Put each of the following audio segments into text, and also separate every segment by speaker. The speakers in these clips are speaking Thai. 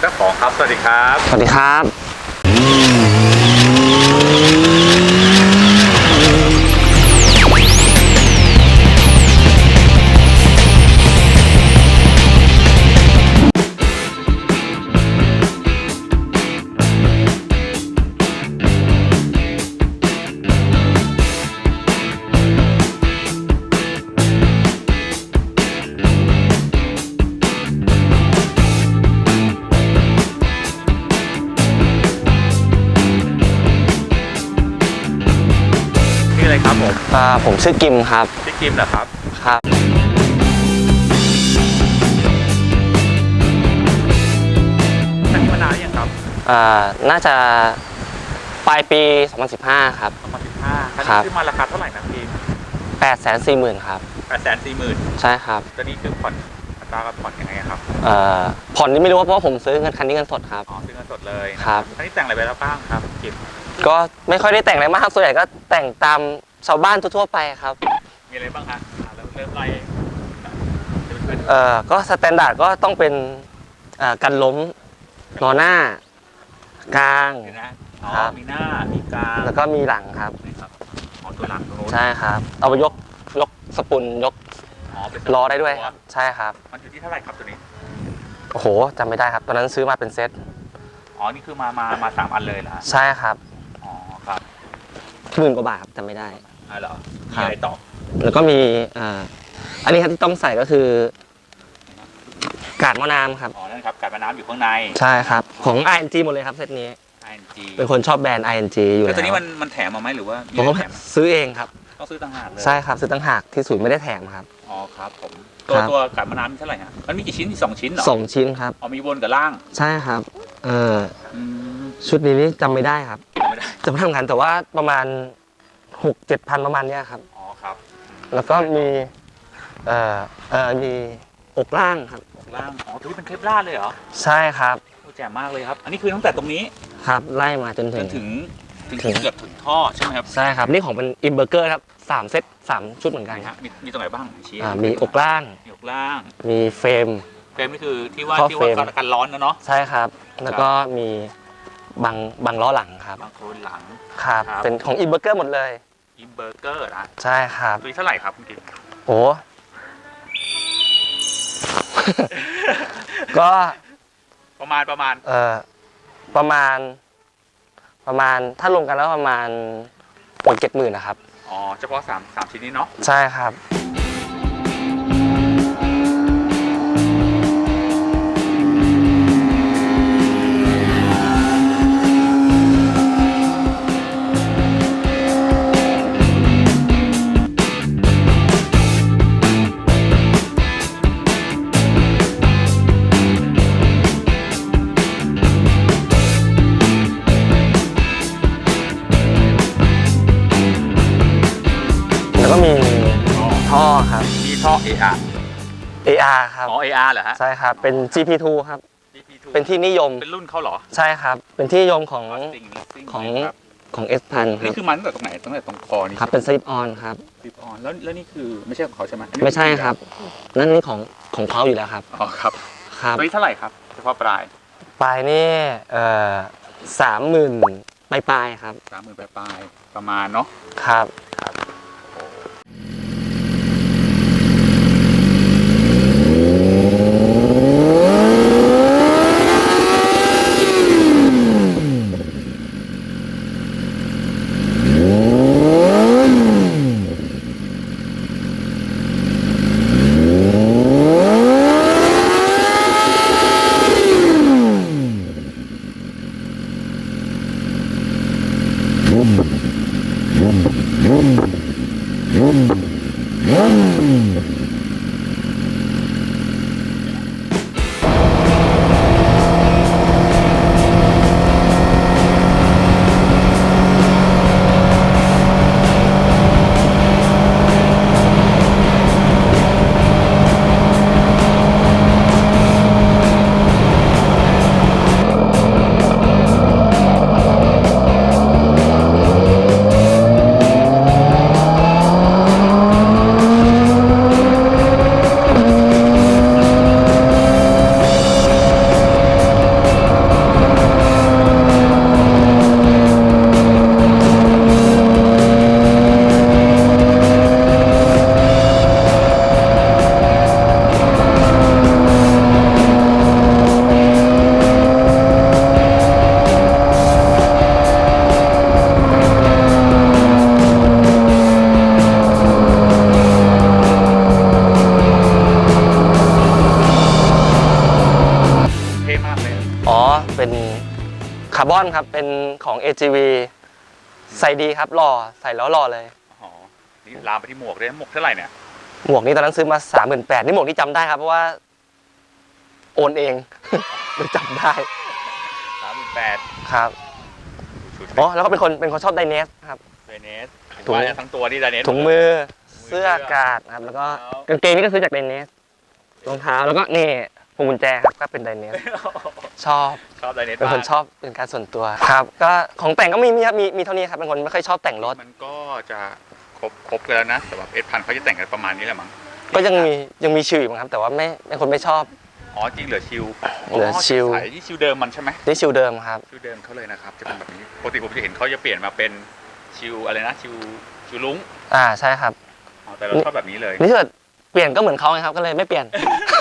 Speaker 1: เจ้าของครับ สวัสดีครับ
Speaker 2: สวัสดีครับ
Speaker 1: อะไรครับผม
Speaker 2: อ่าผมชื่อกิมครับ
Speaker 1: พี่กิมเหรอครับ
Speaker 2: ครับ
Speaker 1: แต่งมานานหรือยังครับ
Speaker 2: อ่า น่าจะปลายปี 2015 ครับ
Speaker 1: 2015คัน
Speaker 2: ครั
Speaker 1: นี้
Speaker 2: บ
Speaker 1: ซื้อมาราคาเท่าไหร่นะพี่
Speaker 2: 840,000 ครับ
Speaker 1: แปดแสนสี่หมื่น
Speaker 2: ใช่ครับ
Speaker 1: ตัวนี้คือผ่อนอัตราการผ่อนยังไงครับ
Speaker 2: เอ่อผ่อนนี่ไม่รู้ว่าเพราะว่าผมซื้อเงินคันนี้เงินสดครับ
Speaker 1: อ๋อซื้อเงินสดเลยนะครับ คันนี้แต่งอะไรไปแล้วบ้างครับกิม
Speaker 2: ก็ไม่ค่อยได้แต่งอะไรมากครับส่วนใหญ่ก็แต่งตาม ชาวบ้านทั่วๆไปครับ
Speaker 1: มีอะไรบ้างฮะอ่าเริ่มเริ่มไล่จะเป็น
Speaker 2: เอ่อก็สแตนดาร์ดก็ต้องเป็นเอ่อกันล้มล้อหน้า กลาง
Speaker 1: เดี๋ยวนะอ๋อ
Speaker 2: ครับ
Speaker 1: มีหน้ามีกลาง
Speaker 2: แล้วก็มีหลังครับ
Speaker 1: นี่ครับอ๋อตัวหลังตรงนู้น
Speaker 2: ใช่ครับ เอาไปยกยกสปุนยก
Speaker 1: อ๋อเป็น
Speaker 2: ล้อได้ด้วยครับ ใช่ครับ
Speaker 1: มันอยู่ที่เท่าไหร่ครับตัวนี้
Speaker 2: โอ้โหจำไม่ได้ครับ ตอนนั้นซื้อมาเป็นเซต
Speaker 1: อ๋อ นี่คือมา มา มาสามอันเลยนะ
Speaker 2: ใช่ครับ
Speaker 1: อ๋อ ครับ
Speaker 2: หมื่นกว่าบาทครับจำไม่ได้
Speaker 1: อ่าเหรอ
Speaker 2: ค
Speaker 1: มี
Speaker 2: รับ
Speaker 1: อะไรต่อ
Speaker 2: แล้วก็มีอ่าอันนี้ครับที่ต้องใส่ก็คือ กาดหมอน้ำครับ
Speaker 1: อ๋อนั่นครับการมาน้ำอยู่ข้างใน
Speaker 2: ใช่ครับ ของ ING หมดเลยครับเซตนี้
Speaker 1: ING
Speaker 2: เป็นคนชอบแบรนด์ ING อยู่
Speaker 1: แล้
Speaker 2: แล้วว
Speaker 1: ตัวนี้มันมันแถมมาไหมหรือว่ามี
Speaker 2: ผมก็
Speaker 1: อะไรแถม
Speaker 2: ซื้อเองครับ
Speaker 1: ต้องซื้อต่างหากเลย
Speaker 2: ใช่ครับซื้อตั้งหากที่ศูนย์ไม่ได้แถมครับ
Speaker 1: อ๋อครับผมตัว
Speaker 2: ครับ
Speaker 1: ตัวการมาน้ำมีเท่าไหร่ฮะมันมีกี่ชิ้นมีสองชิ้นเหรอ
Speaker 2: สองชิ้นครับ
Speaker 1: อ๋อมีบนกับล่าง
Speaker 2: ใช่ครับเออ
Speaker 1: อืม
Speaker 2: ชุดนี้นี่จำไม่ได้ครับ
Speaker 1: ไม่ได้
Speaker 2: จะไม่ทำงานแต่ว่าประมาณ หกเจ็ดพันประมาณเนี้ยครับ
Speaker 1: อ๋อครับ
Speaker 2: แล้วก็มีเอ่อเอ่อมีอกล่างครับ
Speaker 1: ล่างอ๋อตัวนี้เป็นเคปล่าร์เลยเหรอ
Speaker 2: ใช่ครับ
Speaker 1: โอ้แจ่มมากเลยครับ อันนี้คือตั้งแต่ตรงนี้
Speaker 2: ครับไล่มาจน
Speaker 1: จ
Speaker 2: ถึ
Speaker 1: น
Speaker 2: ง
Speaker 1: ถึงถึง
Speaker 2: ถึง
Speaker 1: เกือบถึงท่อใช่ไหมครับ
Speaker 2: ใช่ครับนี่ของเป็นอิมเบอร์เกอร์ครับสามเซตสามชุดเหมือนกัน
Speaker 1: ไหน
Speaker 2: ครับ
Speaker 1: ฮะมีมีตรงไหนบ้างชี้
Speaker 2: อ่ามีอกล่าง
Speaker 1: มีอกล่าง
Speaker 2: มีเฟรม
Speaker 1: เฟรมนี่คือที่ว่า
Speaker 2: ข้อ
Speaker 1: ที่ว่า
Speaker 2: เฟรม
Speaker 1: กันร้อนนะเนาะ
Speaker 2: ใช่ครับ แล้วก็มีบังบังล้อหลังครับ
Speaker 1: บางคนหลัง
Speaker 2: ครับ
Speaker 1: ครับ
Speaker 2: เป็นของอิมเบอร์เกอร์หมดเลย
Speaker 1: อิมเบอร์เกอร์นะ
Speaker 2: ใช่ครับ
Speaker 1: ตัวนี้เท่าไหร่ครับคุณกิ๊ก
Speaker 2: โอ้ ก็
Speaker 1: ประมาณประมาณ
Speaker 2: เอ่อ ประมาณ ประมาณ ถ้ารวมกันแล้วประมาณหกเจ็ดหมื่นนะครับ
Speaker 1: อ๋อ เฉพาะสามสามชิ้นนี้เนาะ
Speaker 2: ใช่ครับ ท่อครับ
Speaker 1: มีท่อ AR
Speaker 2: AR ครับ
Speaker 1: อ๋อ AR เหรอฮะ
Speaker 2: ใช่ครับ เป็น GP2 ครับ
Speaker 1: DP2
Speaker 2: เป็นที่นิยม
Speaker 1: เป็นรุ่นเขาเหรอ
Speaker 2: ใช่ครับ เป็นที่นิยมของ
Speaker 1: Sting Mixing
Speaker 2: ของ
Speaker 1: ครับ
Speaker 2: ของ S พันค
Speaker 1: นี่
Speaker 2: รับ
Speaker 1: คือมันตั้งแต่ตรงไหนตั้งแต่ตรงคอนี่
Speaker 2: ครับ เป็น slip on ครับ
Speaker 1: ติดออนแล้วแล้วนี่คือไม่ใช่ของเขาใช่ไหมอันนี้
Speaker 2: ไม่ใช่ครับ นั่นนี่ของของเขาอยู่แล้วครับ
Speaker 1: อ๋อครับ
Speaker 2: ครับ
Speaker 1: ตัวนี้เท่าไหร่ครับเฉพาะปลาย
Speaker 2: ปลายนี่เอ่อสามหมื่นปลายปลายๆครับ
Speaker 1: สามหมื่นปลายปลายๆประมาณเนาะ
Speaker 2: ครับ Mm-hmm. าร์บอนครับ เป็นของ AGV ใส่ดีครับหล่อใส่แล้วหล่อเลย
Speaker 1: อ๋อ นี่ลามไปที่หมวกเลยหมวกเท่าไหร่เนี่ย
Speaker 2: หมวกนี้ตอนนั้นซื้อมาสามหมื่นแปดนี่หมวกที่จำได้ครับ เพราะว่า โอนเอง เลยจำได้
Speaker 1: สามหมื่นแปด
Speaker 2: ครับ
Speaker 1: ชุด
Speaker 2: อ๋อแล้วก็เป็นคนเป็นคนชอบไดเนสครับ
Speaker 1: เบเนส
Speaker 2: ถุง
Speaker 1: ว่าจะทั้งตัวนี่ไดเนส
Speaker 2: ถุงมือเสื้ออากาศครับ แล้วก็กางเกงนี่ก็ซื้อจากไดเนสรองเท้าแล้วก็นี่พ วงกุญแจครับก็เป็นไดเนสชอบ
Speaker 1: ชอบไดเนส
Speaker 2: เป็นคนชอบเป็นการส่วนตัวครับ ก็ของแต่งก็มีมีครับมีมีเท่านี้ครับเป็นคนไม่ค่อยชอบแต่งรถ
Speaker 1: มันก็จะครบครบกันแล้วนะสำหรับเอสพันเขาจะแต่งกันประมาณนี้แหละมั้ง
Speaker 2: ก็ยังมียังมีชิวอยู่ครับ แต่ว่าไม่เป็นคนไม่ชอบ
Speaker 1: อ๋อจริงเหลือชิว
Speaker 2: เหลือชิล
Speaker 1: สายที่ชิวเดิมมันใช่ไหม
Speaker 2: นี่ชิวเดิมครับ
Speaker 1: ชิวเดิมเขาเลยนะครับจะเป็นแบบนี้ปกติผมจะเห็นเขาจะเปลี่ยนมาเป็นชิวอะไรนะชิวชิวลุ้ง
Speaker 2: อ่าใช่ครับ
Speaker 1: อ๋อแต่เราชอบแบบนี้เลย
Speaker 2: นี่ถ้าเกิดเปลี่ยนก็เหมือนเขาไงครับก็เลยไม่เปลี่ยน
Speaker 1: ก็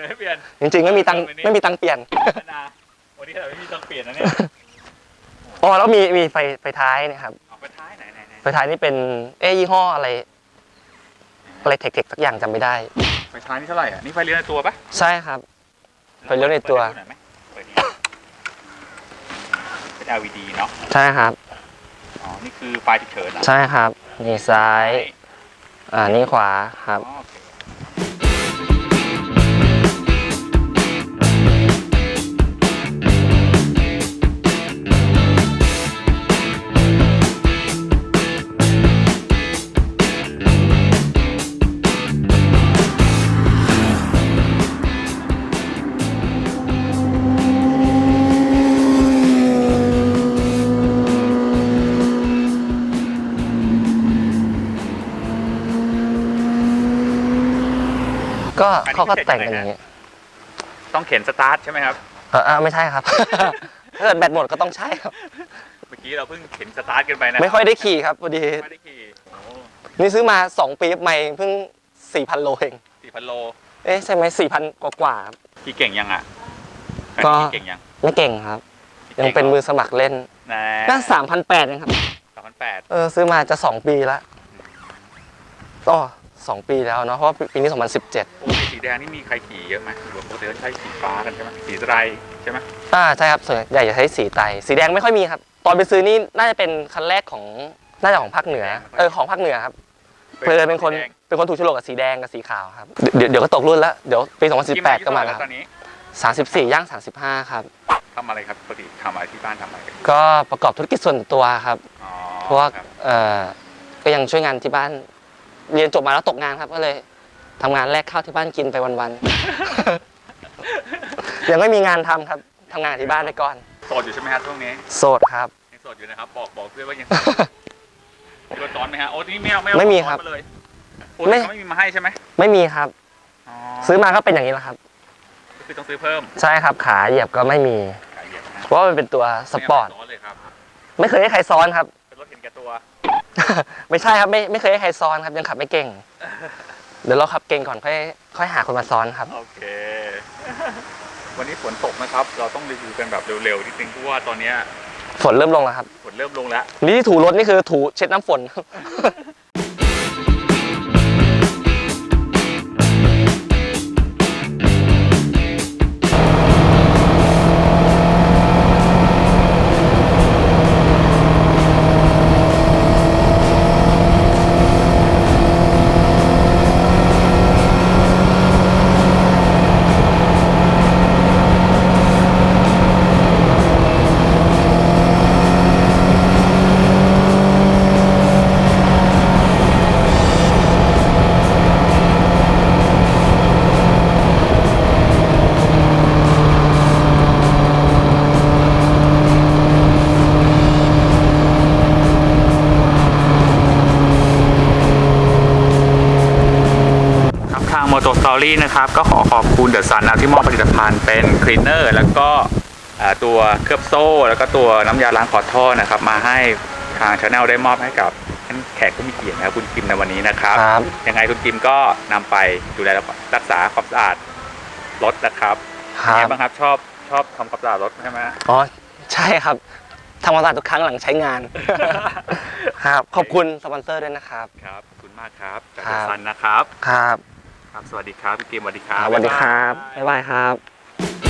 Speaker 1: เลยไม่เปลี่ยน
Speaker 2: จริงๆไม่มีตังค์ไม่มีตังค์เปลี่ยน
Speaker 1: นาวันนี้เราไม่มีต้องเปลี่ยนนะเนี่ย
Speaker 2: อ๋อแล้วมีมีไฟไฟท้ายเนะครับ
Speaker 1: เอาไปท้ายไหนไหนไหน
Speaker 2: ไฟท้ายนี่เป็นเอ้ยี่ห้ออะไรอะไรเทคเทคสักอย่างจำไม่ได้
Speaker 1: ไฟท้ายนี่เท่าไหร่อะนี่ไฟเลี้ยวในตัวปะ
Speaker 2: ใช่ครับ ไฟเลี้ยวในตัว
Speaker 1: เปิดให้ดูหน่อยไหมเปิดนี่เป็น LED เนาะ
Speaker 2: ใช่ครับ
Speaker 1: อ๋อนี่คือไฟฉุกเฉินนะ
Speaker 2: ใช่ครับ นี่ซ้าย อ่านี่ขวาครับ
Speaker 1: อ๋อ
Speaker 2: ก็เขาก็แต่งกันอย่างนี้
Speaker 1: ต้องเข็นสตาร์ทใช่ไหมครับ
Speaker 2: เอออ่าไม่ใช่ครับ ถ้าเกิดแบตหมดก็ต้องใช้ครับ
Speaker 1: เมื่อกี้เราเพิ่งเข็นสตาร์ทกันไปนะ
Speaker 2: ไม่ค่อยได้ขี่ครับพอดี
Speaker 1: ไม่ได้ขี่โอ้
Speaker 2: นี่ซื้อมา 2 ปีใหม่เพิ่ง 4,000 โลเอง
Speaker 1: สี่พันโล
Speaker 2: เอ๊ะใช่ไหม4,000 กว่ากว่าๆครับ
Speaker 1: ขี่เก่งยังอะ
Speaker 2: ก็
Speaker 1: ขี่เก่งยัง
Speaker 2: ไม่เก่งครับยังเป็นมือสมัครเล่น
Speaker 1: นะ
Speaker 2: ก็3,800เองครับ
Speaker 1: สามพันแปด
Speaker 2: เออซื้อมาจะ 2 ปีแล้วอ๋อสองปีแล้วเนาะเพราะว่าปีนี้ 2017
Speaker 1: ปกติสี แดงนี่มีใครขี่เยอะไหมหรือว่าปกติเขาใช้สีฟ้ากันใช่ไหมสีไตรใช่ไหม
Speaker 2: อ่าใช่ครับส่วนใหญ่จะใช้สีไตรสีแดงไม่ค่อยมีครับ ตอนไปซื้อนี่น่าจะเป็นคันแรกของน่าจะของภาคเหนือเออของภาคเหนือครับเพลินเป็นคน
Speaker 1: สีแดง
Speaker 2: เป็นคนถูกโฉลกกับสีแดงกับสีขาวครับเดี๋ยวเดี๋ยวก็ตกรุ่นแล้วเดี๋ยวปี
Speaker 1: ที่มา
Speaker 2: 2018ก็มาแล้ว
Speaker 1: ตอนนี้
Speaker 2: 34ย่าง35ครับ
Speaker 1: ทำอะไรครับปกติทำอะไรที่บ้านทำอะไรกัน
Speaker 2: ก็ประกอบธุรกิจส่วนตัวครับ
Speaker 1: อ๋อ
Speaker 2: เพราะว่า
Speaker 1: ครับ
Speaker 2: เอ่อก็ยังช่วยงานที่บ้าน เรียนจบมาแล้วตกงานครับก็เลย ทำงานแลกข้าวที่บ้านกินไปวันๆ ยังไม่มีงานทำครับทำงานที่บ้านไปก่อน
Speaker 1: โสดอยู่ใช่ไหมครับช่วงนี้
Speaker 2: โสดครับ
Speaker 1: ยังโสดอยู่นะครับ บอกบอกเพื่อนว่ายังโสดมีรถซ้อนไหมฮะโอ้ที่นี่ไม่เอาไม่เอา
Speaker 2: ไม่มี
Speaker 1: ถซ้อน
Speaker 2: ครับา
Speaker 1: เลยโอ้
Speaker 2: ไม่
Speaker 1: เขาไม่มีมาให้ใช่ไหม
Speaker 2: ไม่มีครับ
Speaker 1: อ๋อ
Speaker 2: ซื้อมาก็เป็นอย่างนี้แหละครับ
Speaker 1: ก็คือต้องซื้อเพิ่ม
Speaker 2: ใช่ครับขาเหยียบก็ไม่มี
Speaker 1: ขายเหยียบนะ
Speaker 2: เพราะว่ามันเป็นตัวสปอร์ต
Speaker 1: ไม่เาซ้อนเลยครับ
Speaker 2: ไม่เคยให้ใครซ้อนครับ
Speaker 1: เป็นรถเห็นแก่ตัว
Speaker 2: ไม่ใช่ครับไม่ไม่เคยให้ใครซ้อนครับยังขับไม่เก่ง เดี๋ยวเราขับเก่งก่อนค่อยค่อยหาคนมาซ้อนครับ
Speaker 1: โอเค วันนี้ฝนตกนะครับ เราต้องรีวิวกันแบบเร็วๆนิดนึงเพราะว่าตอนเนี้ย
Speaker 2: ฝนเริ่มลงแล้วครับ
Speaker 1: ฝนเริ่มลงแล้ว
Speaker 2: นี่ที่ถูรถนี่คือถูเช็ดน้ำฝน
Speaker 1: ครับทาง Moto Story นะครับ ก็ขอขอบคุณเดอะซันนะที่มอบผลิตภัณฑ์เป็นคลีนเนอร์แล้วก็อ่าตัวเคลือบโซ่ แล้วก็ตัวน้ำยาล้างขอดท่อนะครับ มาให้ทางชาแนลได้มอบให้กับท่านแขกผู้มีเกียรตินะครับคุณกิมในวันนี้นะครับ
Speaker 2: ครับ
Speaker 1: ยังไงคุณกิมก็นำไปดูแลรักษาความสะอาดรถนะครับ
Speaker 2: ค
Speaker 1: เป็น
Speaker 2: รั
Speaker 1: ไง
Speaker 2: บ
Speaker 1: บ้างครับชอบชอบทำความสะอาดรถใช่ไหม
Speaker 2: อ๋อ ใช่ครับทำความสะอาดทุกครั้งหลังใช้งาน ครับ ขอบคุณสปอนเซอร์ด้วยนะครับ
Speaker 1: ครับขอบคุณมากครับจาก
Speaker 2: ครั
Speaker 1: เดอะ
Speaker 2: บ
Speaker 1: ซันนะครับ
Speaker 2: ครับ
Speaker 1: ครับสวัสดีครับพี่เกมสวัสดีครับ
Speaker 2: สวัสดีครับบ๊ายบายครับ